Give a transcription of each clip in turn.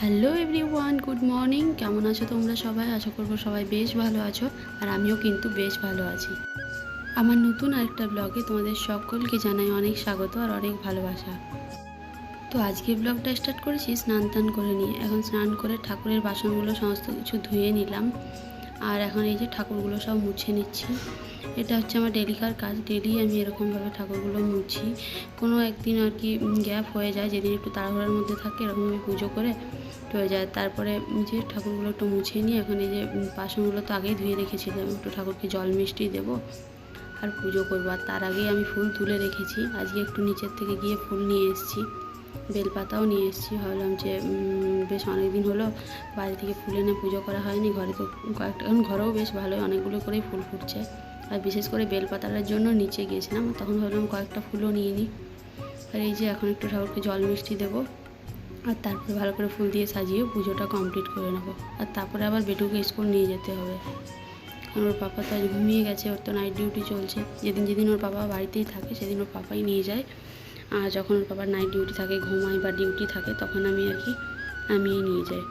Hello everyone good morning কেমন আছো তোমরা সবাই? আশা করব সবাই বেশ ভালো আছো, আর আমিও কিন্তু বেশ ভালো আছি। আমার নতুন আরেকটা ব্লগে তোমাদের সকলকে জানাই অনেক স্বাগত আর অনেক ভালোবাসা। তো আজকে ব্লগটা স্টার্ট করেছি স্নান টান করে নিয়ে। এখন স্নান করে ঠাকুরের বাসনগুলো সমস্ত কিছু ধুয়ে নিলাম। আর এখন এই যে ঠাকুরগুলো সব মুছে নিচ্ছি। এটা হচ্ছে আমার ডেলিকার কাজ। ডেলি আমি এরকমভাবে ঠাকুরগুলো মুছি। কোনো একদিন আর কি গ্যাপ হয়ে যায়, যেদিন একটু তাড়াহুড়োর মধ্যে থাকে এরকমভাবে পুজো করে হয়ে যায় তারপরে যে ঠাকুরগুলো একটু মুছিয়ে নিয়ে এখন এই যে বাসনগুলো তো আগেই ধুয়ে রেখেছিলাম, একটু ঠাকুরকে জল মিষ্টি দেবো আর পুজো করব। আর তার আগেই আমি ফুল তুলে রেখেছি। আজকে একটু নিচের থেকে গিয়ে ফুল নিয়ে এসেছি, বেলপাতাও নিয়ে এসেছি। ভাবলাম যে বেশ অনেক দিন হলো বাড়ি থেকে ফুল এনে পুজো করা হয়নি। ঘরে তো কয়েকটা, এখন ঘরেও বেশ ভালোই অনেকগুলো করেই ফুল ফুটছে। আর বিশেষ করে বেলপাতাটার জন্য নিচে গিয়েছিলাম, তখন ভাবলাম কয়েকটা ফুলও নিয়ে নিই। আর এই যে এখন একটু ঠাকুরকে জল মিষ্টি দেবো, আর তারপরে ভালো করে ফুল দিয়ে সাজিয়ে পুজোটা কমপ্লিট করে নেব। আর তারপরে আবার বেটুকে স্কুল নিয়ে যেতে হবে। ওর পাপা তো আজ ঘুমিয়ে গেছে, ওর তো নাইট ডিউটি চলছে। যেদিন যেদিন ওর বাবা বাড়িতেই থাকে, সেদিন ওর পাপাই নিয়ে যায়। আর যখন ওর বাবার নাইট ডিউটি থাকে ঘুমায় বা ডিউটি থাকে, তখন আমি আর কি আমিই নিয়ে যাই।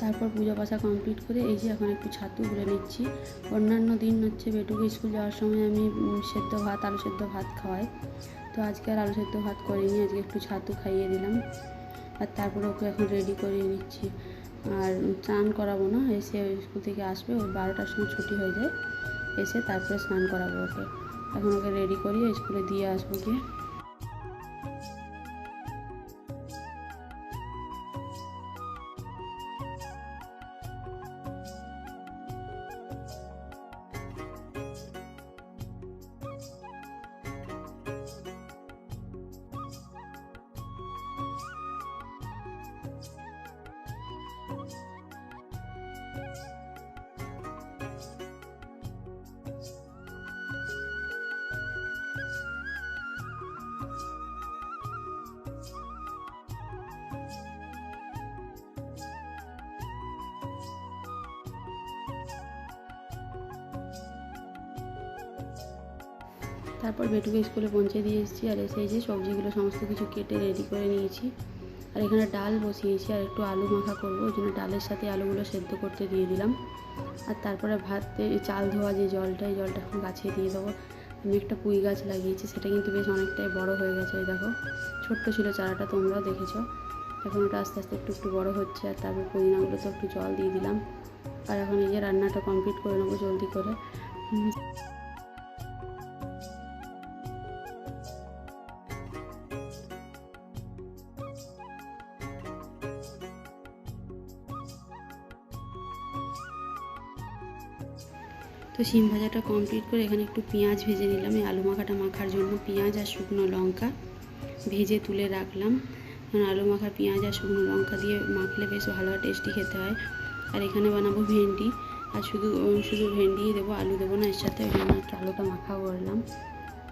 তারপর পুজো পাশা কমপ্লিট করে এই যে এখন একটু ছাতু গুলে নিচ্ছি। অন্যান্য দিন হচ্ছে বেটুকে স্কুল যাওয়ার সময় আমি সেদ্ধ ভাত, আলু সেদ্ধ ভাত খাওয়াই। তো আজকে আর আলু সেদ্ধ ভাত করিনি, আজকে একটু ছাতু খাইয়ে দিলাম। আর তারপরে ওকে এখন রেডি করিয়ে নিচ্ছি। আর স্নান করাবো না, এসে স্কুল থেকে আসবে ওই বারোটার সময় ছুটি হয়ে যায়। এসে তারপরে স্নান করাবো ওকে। এখন ওকে রেডি করিয়ে স্কুলে দিয়ে আসব গিয়ে। তারপর বেটুকে স্কুলে পৌঁছে দিয়ে এসেছি আর এসে যে সবজিগুলো সমস্ত কিছু কেটে রেডি করে নিয়েছি। আর এখানে ডাল বসিয়েছি আর একটু আলু মাখা করব, ওই জন্য ডালের সাথে আলুগুলো সেদ্ধ করতে দিয়ে দিলাম। আর তারপরে ভাতে চাল ধোয়া যে জলটা, এই জলটা এখন গাছে দিয়ে দেবো। আমি একটা পুঁই গাছ লাগিয়েছি, সেটা কিন্তু বেশ অনেকটাই বড় হয়ে গেছে, এই দেখো। ছোট্ট ছিল চারাটা, তোমরাও দেখেছ। এখন ওটা আস্তে আস্তে একটু একটু বড় হচ্ছে আর তারপর পুদিনাগুলো তো একটু জল দিয়ে দিলাম। আর এখন এই যে রান্নাটা কমপ্লিট করে নেব জলদি করে। শিম ভাজাটা কমপ্লিট করে এখানে একটু পেঁয়াজ ভেজে নিলাম। এই আলু মাখাটা মাখার জন্য পেঁয়াজ আর শুকনো লঙ্কা ভেজে তুলে রাখলাম। কারণ আলু মাখা পেঁয়াজ আর শুকনো লঙ্কা দিয়ে মাখলে বেশ ভালো টেস্টি খেতে হয়। আর এখানে বানাবো ভেন্ডি। আর শুধু শুধু ভেন্ডিই দেবো, আলু দেবো না, এর সাথে ওই একটু আলুটা মাখা করলাম।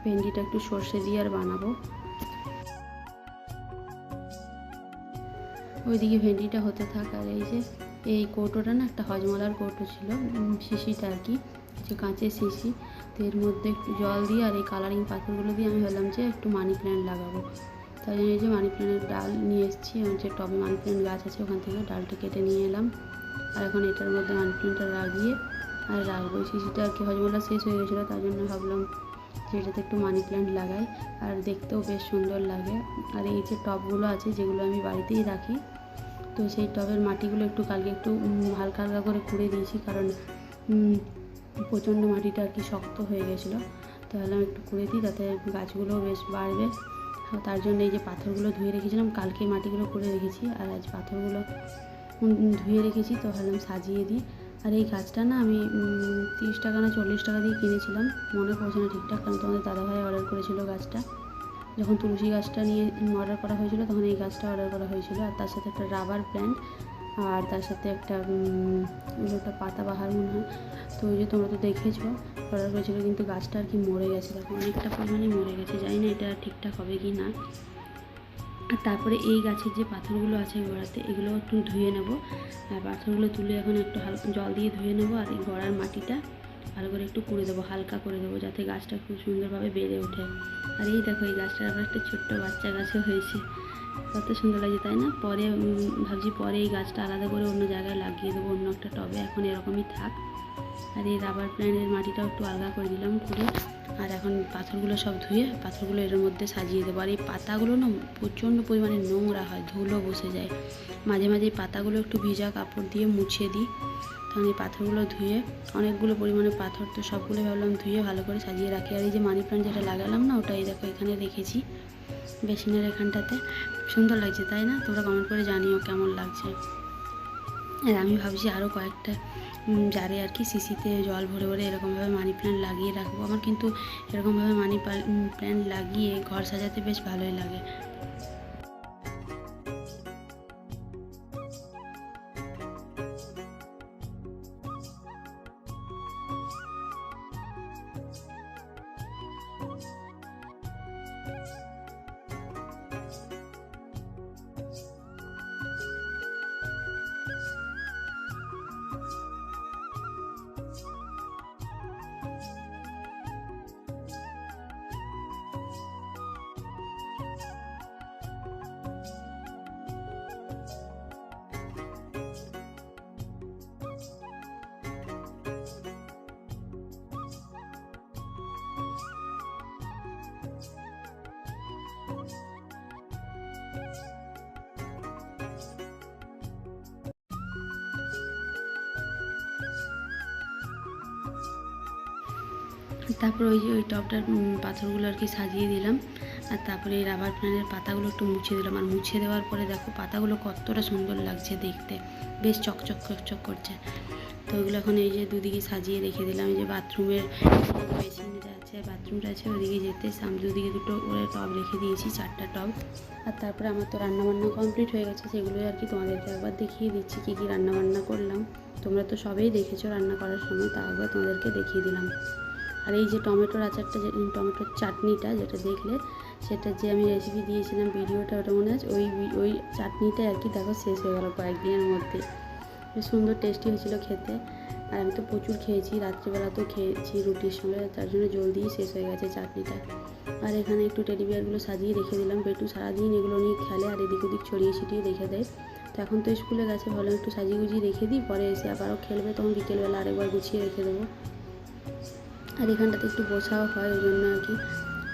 ভেন্ডিটা একটু সর্ষে দিয়ে আর বানাবো। ওইদিকে ভেন্ডিটা হতে থাক আর এই যে, এই কৌটোটা না একটা হজমলার কৌটো ছিল শিশিটা আর কি। যে কাঁচের শিশি তো এর মধ্যে একটু জল দিয়ে আর এই কালারিং পাথরগুলো দিয়ে আমি ভাবলাম যে একটু মানি প্ল্যান্ট লাগাবো। তাই জন্য এই যে মানি প্ল্যান্টের ডাল নিয়ে এসেছি এবং যে টবে মানি প্ল্যান্ট গাছ আছে ওখান থেকে ডালটা কেটে নিয়ে এলাম। আর এখন এটার মধ্যে মানি প্ল্যান্টটা লাগিয়ে আর রাখব। শিশিটা আর কি হজমলা শেষ হয়ে গেছিল, তার জন্য ভাবলাম যে এটাতে একটু মানি প্ল্যান্ট লাগাই। আর দেখতেও বেশ সুন্দর লাগে। আর এই যে টবগুলো আছে যেগুলো আমি বাড়িতেই রাখি, তো সেই টবের মাটিগুলো একটু কালকে একটু হালকা হালকা করে খুঁড়ে দিয়েছি কারণ প্রচণ্ড মাটিটা আর কি শক্ত হয়ে গেছিল। তো ভাবলাম একটু করে দিই, তাতে গাছগুলো বেশ বাড়বে। তার জন্য এই যে পাথরগুলো ধুয়ে রেখেছিলাম, কালকে মাটিগুলো করে রেখেছি। আর আজ পাথরগুলো ধুয়ে রেখেছি, তো ভাবলাম সাজিয়ে দিই। আর এই গাছটা না আমি তিরিশ টাকা না চল্লিশ টাকা দিয়ে কিনেছিলাম। মনে পড়ছে না ঠিকঠাক, কারণ তোমাদের দাদাভাই অর্ডার করেছিল গাছটা। যখন তুলসী গাছটা নিয়ে অর্ডার করা হয়েছিল, তখন এই গাছটা অর্ডার করা হয়েছিল। আর তার সাথে একটা রাবার প্ল্যান্ট আর তার সাথে একটা একটা পাতাবাহার মনে হয়। তো ওই যে তোমরা তো দেখেছ অর্ডার করেছিল কিন্তু গাছটা আর কি মরে গেছে। দেখো, অনেকটা পরিমাণে মরে গেছে। জানি না এটা ঠিকঠাক হবে কি না। আর তারপরে এই গাছের যে পাথরগুলো আছে গোড়াতে এগুলো একটু ধুয়ে নেব। আর পাথরগুলো তুলে এখন একটু হালকা জল দিয়ে ধুয়ে নেব আর এই গোড়ার মাটিটা ভালো করে একটু করে দেবো, হালকা করে দেবো, যাতে গাছটা খুব সুন্দরভাবে বেড়ে ওঠে। আর এই দেখো, এই গাছটার আবার একটা ছোট্ট বাচ্চা গাছও হয়েছে। কত সুন্দর লাগছে, তাই না? পরে ভাবছি পরে এই গাছটা আলাদা করে অন্য জায়গায় লাগিয়ে দেবো, অন্য একটা টবে। এখন এরকমই থাক। আর এই রাবার প্ল্যান্টের মাটিটাও একটু আলগা করে দিলাম করে আর এখন পাথরগুলো সব ধুয়ে পাথরগুলো এর মধ্যে সাজিয়ে দেবো। আর এই পাতাগুলো না, প্রচণ্ড পরিমাণে নোংরা হয়, ধুলো বসে যায়। মাঝে মাঝে এই পাতাগুলো একটু ভিজা কাপড় দিয়ে মুছে দিই। তখন এই পাথরগুলো ধুয়ে, অনেকগুলো পরিমাণে পাথর তো সবগুলো ভাবলাম ধুয়ে ভালো করে সাজিয়ে রাখি। আর এই যে মানি প্ল্যান্ট যেটা লাগালাম না, ওটা এই দেখো এখানে রেখেছি। বেসিনের এখানটাতে। সুন্দর লাগছে, তাই না? তোমরা কমেন্ট করে জানিও কেমন লাগছে। আর আমি ভাবছি আরও কয়েকটা জারে আর কি সিসিতে জল ভরে ভরে এরকমভাবে মানি প্ল্যান্ট লাগিয়ে রাখব। আমার কিন্তু এরকমভাবে মানি প্ল্যান্ট লাগিয়ে ঘর সাজাতে বেশ ভালোই লাগে। তারপর ওই যে ওই টবটার উম, পাথরগুলো আর কি সাজিয়ে দিলাম। আর তারপরে এই রাবার প্ল্যানের পাতাগুলো একটু মুছে দিলাম। আর মুছে দেওয়ার পরে দেখো পাতাগুলো কতটা সুন্দর লাগছে দেখতে। বেশ চকচক চকচক করছে। তো ওইগুলো এখন এই যে দুদিকে সাজিয়ে রেখে দিলাম। এই যে বাথরুমের বেসিনটা আছে বাথরুমটা আছে ওদিকে যেতে। সাম দুদিকে দুটো করে টব রেখে দিয়েছি চারটা টব আর তারপরে আমার তো রান্নাবান্না কমপ্লিট হয়ে গেছে সেগুলোই আর কি তোমাদেরকে একবার দেখিয়ে দিচ্ছি কী কী রান্নাবান্না করলাম। তোমরা তো সবেই দেখেছ রান্না করার সময় তা একবার তোমাদেরকে দেখিয়ে দিলাম। আর এই যে টমেটোর আচারটা যে টমেটোর চাটনিটা যেটা দেখলে, সেটা যে আমি রেসিপি দিয়েছিলাম ভিডিওটা ওটা মনে আছে? ওই ওই চাটনিটা আর কি দেখো শেষ হয়ে গেল কয়েকদিনের মধ্যে। সুন্দর টেস্টি হয়েছিল খেতে। আর আমি তো প্রচুর খেয়েছি রাত্রিবেলাতেও খেয়েছি রুটির সঙ্গে, তার জন্য জলদিই শেষ হয়ে গেছে চাটনিটা। আর এখানে একটু টেডি বিয়ারগুলো সাজিয়ে রেখে দিলাম বেটু সারাদিন এগুলো নিয়ে খেলে আর এদিক ওদিক ছড়িয়ে ছিটিয়ে রেখে দেয়। তো এখন তো স্কুলে গেছে ভালো একটু সাজিয়ে গুজিয়ে রেখে দিই, পরে এসে আবারও খেলবে, তখন বিকেলবেলা আরেকবার গুছিয়ে রেখে দেবো। আর এখানটাতে একটু বসাও হয়, ওই জন্য আর কি।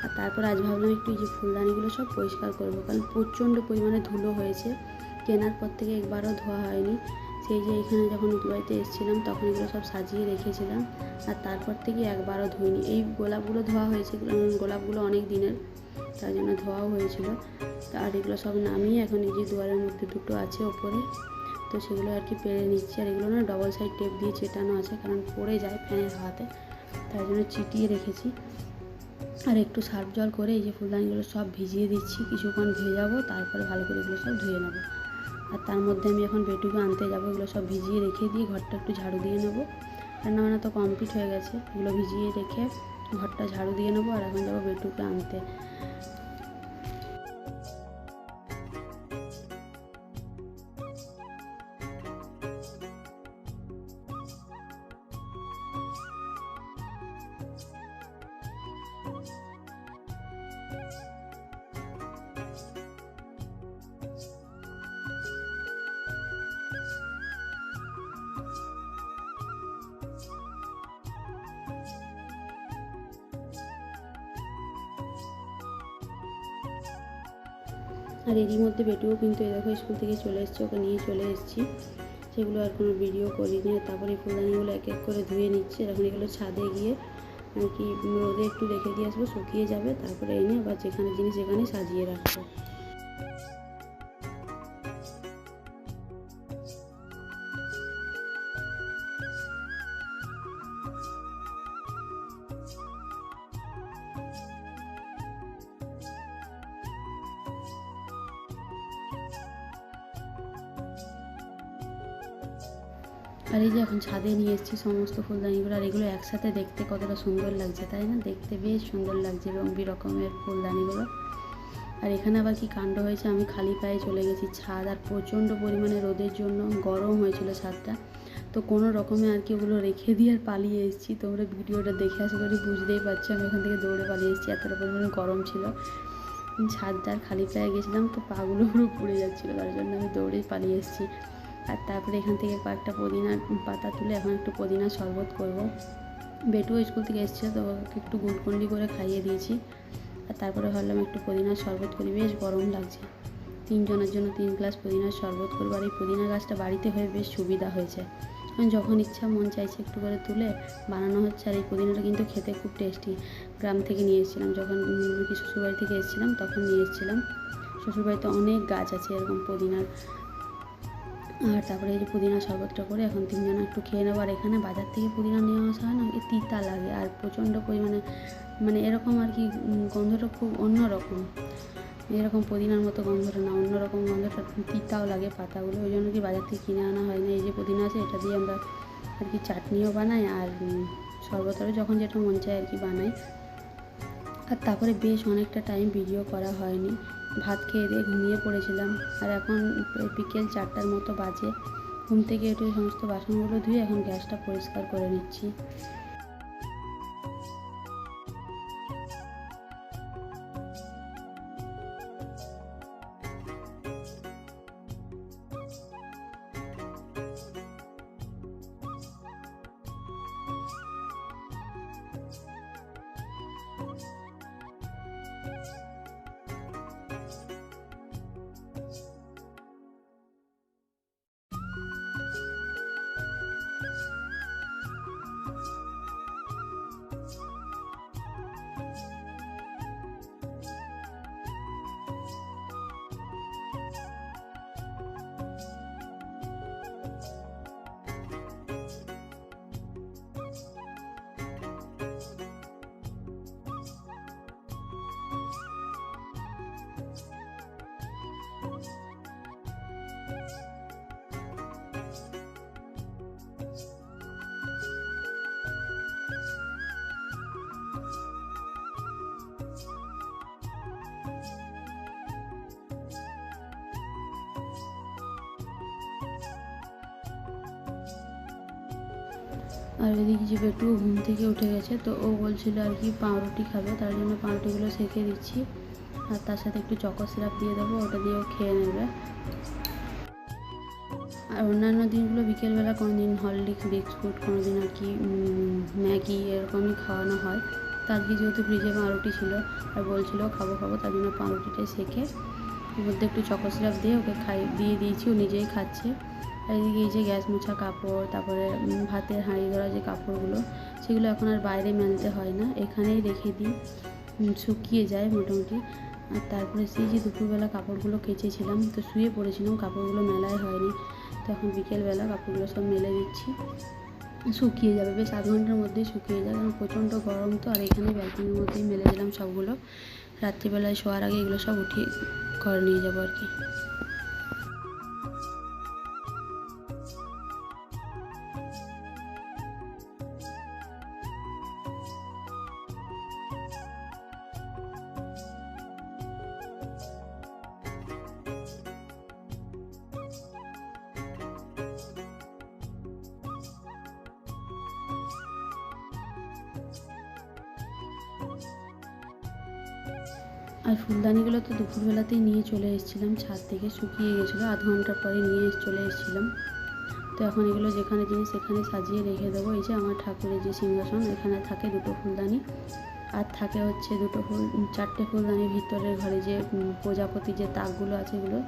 আর তারপর আজ ভাবলাম একটু যে ফুলদানিগুলো সব পরিষ্কার করব, কারণ প্রচণ্ড পরিমাণে ধুলো হয়েছে। কেনার পর থেকে একবারও ধোয়া হয়নি। সেই যে এখানে যখন উতবাড়িতে এসেছিলাম, তখন এগুলো সব সাজিয়ে রেখেছিলাম। আর তারপর থেকে একবারও ধুইনি। এই গোলাপগুলো ধোয়া হয়েছে গোলাপগুলো অনেক দিনের, তার জন্য ধোয়াও হয়েছিল। আর এগুলো সব নামিয়ে এখন এই যে দুয়ারের মধ্যে দুটো আছে ওপরে, তো সেগুলো আর কি পেরে নিচ্ছি। আর এগুলো না ডবল সাইড টেপ দিয়ে চেটানো আছে, কারণ পড়ে যায় ফ্যানের হাওয়াতে তাই জন্য চিটিয়ে রেখেছি। আর একটু সার্ফ জল করে এই যে ফুলদানিগুলো সব ভিজিয়ে দিচ্ছি, কিছুক্ষণ ভেজাবো, তারপরে ভালো করে এগুলো সব ধুয়ে নেব। আর তার মধ্যে আমি এখন বেটুকে আনতে যাব, এগুলো সব ভিজিয়ে রেখে দিয়ে ঘরটা একটু ঝাড়ু দিয়ে নেব। রান্নাবান্না তো কমপ্লিট হয়ে গেছে, এগুলো ভিজিয়ে রেখে ঘরটা ঝাড়ু দিয়ে নেব, আর এখন যাব বেটুকে আনতে। আর এরই মধ্যে বেটুও কিন্তু এ দেখো স্কুল থেকে চলে এসছে, ওকে নিয়ে চলে এসেছি। সেগুলো আর কোনো ভিডিও করিনি তারপরে এই ফুলদানিগুলো এক এক করে ধুয়ে নিচ্ছে। এখন এগুলো ছাদে গিয়ে আর কি রোদে একটু রেখে দিয়ে আসব, শুকিয়ে যাবে, তারপরে এনে আবার যেখানে জিনিস সেখানে সাজিয়ে রাখব। এখন ছাদে নিয়ে এসেছি সমস্ত ফুলদানিগুলো আর এগুলো একসাথে দেখতে কতটা সুন্দর লাগছে, তাই না? দেখতে বেশ সুন্দর লাগছে রং রকমের ফুলদানিগুলো। আর এখানে আবার কি কাণ্ড হয়েছে? আমি খালি পায়ে চলে গেছি ছাদ আর প্রচণ্ড পরিমাণে রোদের জন্য গরম হয়েছিল ছাদটা। তো কোনো রকমে আর কি ওগুলো রেখে দিয়ে আর পালিয়ে এসেছি। তোমরা ভিডিওটা দেখে আশা করি বুঝতেই পারছ আমি এখান থেকে দৌড়ে পালিয়ে এসেছি। এতটা পরিমাণে গরম ছিল। ছাদটা আর খালি পায়ে গেছিলাম তো পাগুলো পুরো পুড়ে যাচ্ছিল, তার জন্য আমি দৌড়েই পালিয়ে এসেছি। আর তারপরে এখান থেকে কয়েকটা পুদিনার পাতা তুলে এখন একটু পুদিনার শরবত করব। বেটু স্কুল থেকে এসছে, তো ওকে একটু গুলকুন্ডি করে খাইয়ে দিয়েছি। আর তারপরে ভাবলাম একটু পুদিনার শরবত করি। বেশ গরম লাগছে। তিনজনের জন্য তিন গ্লাস পুদিনার শরবত করব। আর এই পুদিনা গাছটা বাড়িতে হয়ে বেশ সুবিধা হয়েছে। যখন ইচ্ছা মন চাইছে একটু করে তুলে বানানো হচ্ছে। আর এই পুদিনাটা কিন্তু খেতে খুব টেস্টি। গ্রাম থেকে নিয়ে এসেছিলাম। যখন শ্বশুরবাড়ি থেকে এসেছিলাম, তখন নিয়ে এসেছিলাম। শ্বশুরবাড়িতে অনেক গাছ আছে এরকম পুদিনার। আর তারপরে এই যে পুদিনা শরবতটা করে এখন তিনজনে একটু খেয়ে নেব। আর এখানে বাজার থেকে পুদিনা নিয়ে আসা হয় না এ তিতা লাগে আর প্রচণ্ড পরিমাণে মানে এরকম আর কি গন্ধটা খুব অন্যরকম। এরকম পুদিনার মতো গন্ধটা না, অন্যরকম গন্ধটা, তিতাও লাগে পাতাগুলো, ওই জন্য কি বাজার থেকে কিনে আনা হয় না এই যে পুদিনা আছে, এটা দিয়ে আমরা আর কি চাটনিও বানাই আর শরবতেরও যখন যেটা মন চায় আর কি বানাই। আর তারপরে বেশ অনেকটা টাইম ভিডিও করা হয়নি। ভাত খেয়ে দিয়ে ঘুমিয়ে পড়েছিলাম। আর এখন বিকেল চারটার মতো বাজে। ঘুম থেকে উঠে সমস্ত বাসনগুলো ধুয়ে এখন গ্যাসটা পরিষ্কার করে নিচ্ছি। আর এদিকে যে বেটু ঘুম থেকে উঠে গেছে, তো ও বলছিল আর কি পাউরুটি খাবে, তার জন্য পাউরুটিগুলো সেঁকে দিচ্ছি। আর তার সাথে একটু চকো সিরাপ দিয়ে দেবো, ওটা দিয়েও খেয়ে নেবে। আর অন্যান্য দিনগুলো বিকেলবেলা কোনো দিন হরলিক্স, বিস্কুট কোনো দিন আর কি ম্যাগি এরকমই খাওয়ানো হয়। তো আজকে যেহেতু ফ্রিজে পাউরুটি ছিল, আর বলছিল খাব খাব, তার জন্য পাউরুটিটাই সেঁকে। মধ্যে একটু চকো সিরাপ দিয়ে ওকে খাই, দিয়ে দিয়েছি, ও নিজেই খাচ্ছে। এদিকে এই যে গ্যাস মোছা কাপড়, তারপরে ভাতের হাঁড়ি ধরা যে কাপড়গুলো, সেগুলো এখন আর বাইরে মেলতে হয় না। এখানেই রেখে দিই শুকিয়ে যায় মোটামুটি। আর তারপরে সেই যে দুপুরবেলা কাপড়গুলো কেচেছিলাম, তো শুয়ে পড়েছিলাম, কাপড়গুলো মেলায় হয়নি। তো এখন বিকেলবেলা কাপড়গুলো সব মেলে দিচ্ছি। শুকিয়ে যাবে, বেশ আধ ঘণ্টার মধ্যেই শুকিয়ে যাবে। কারণ প্রচণ্ড গরম তো, আর এখানে ব্যালকনির মধ্যেই মেলে দিলাম সবগুলো। রাত্রিবেলায় শোয়ার আগে এগুলো সব উঠিয়ে ঘরে নিয়ে যাব আর কি। আর ফুলদানিগুলো তো দুপুরবেলাতেই নিয়ে চলে এসেছিলাম, ছাদ থেকে শুকিয়ে গেছিল, আধ ঘণ্টা পরে নিয়ে চলে এসেছিলাম। তো এখন এগুলো যেখানে জিনিস সেখানে সাজিয়ে রেখে দেবো। এই যে আমার ঠাকুরের যে সিংহাসন, এখানে থাকে দুটো ফুলদানি। আর থাকে হচ্ছে দুটো ফুল চারটে ফুলদানি ভিতরের ঘরে যে প্রজাপতি যে তাকগুলো আছে এগুলো,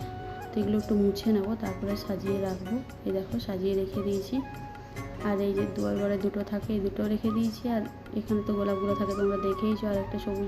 তো এগুলো একটু মুছে নেব, তারপরে সাজিয়ে রাখব। এই দেখো, সাজিয়ে রেখে দিয়েছি। আর এই যে দুয়ার ঘরে দুটো থাকে, এই দুটো রেখে দিয়েছি। আর এখানে তো গোলাপগুলো থাকে, তোমরা দেখেইছো, আর একটা সবুজ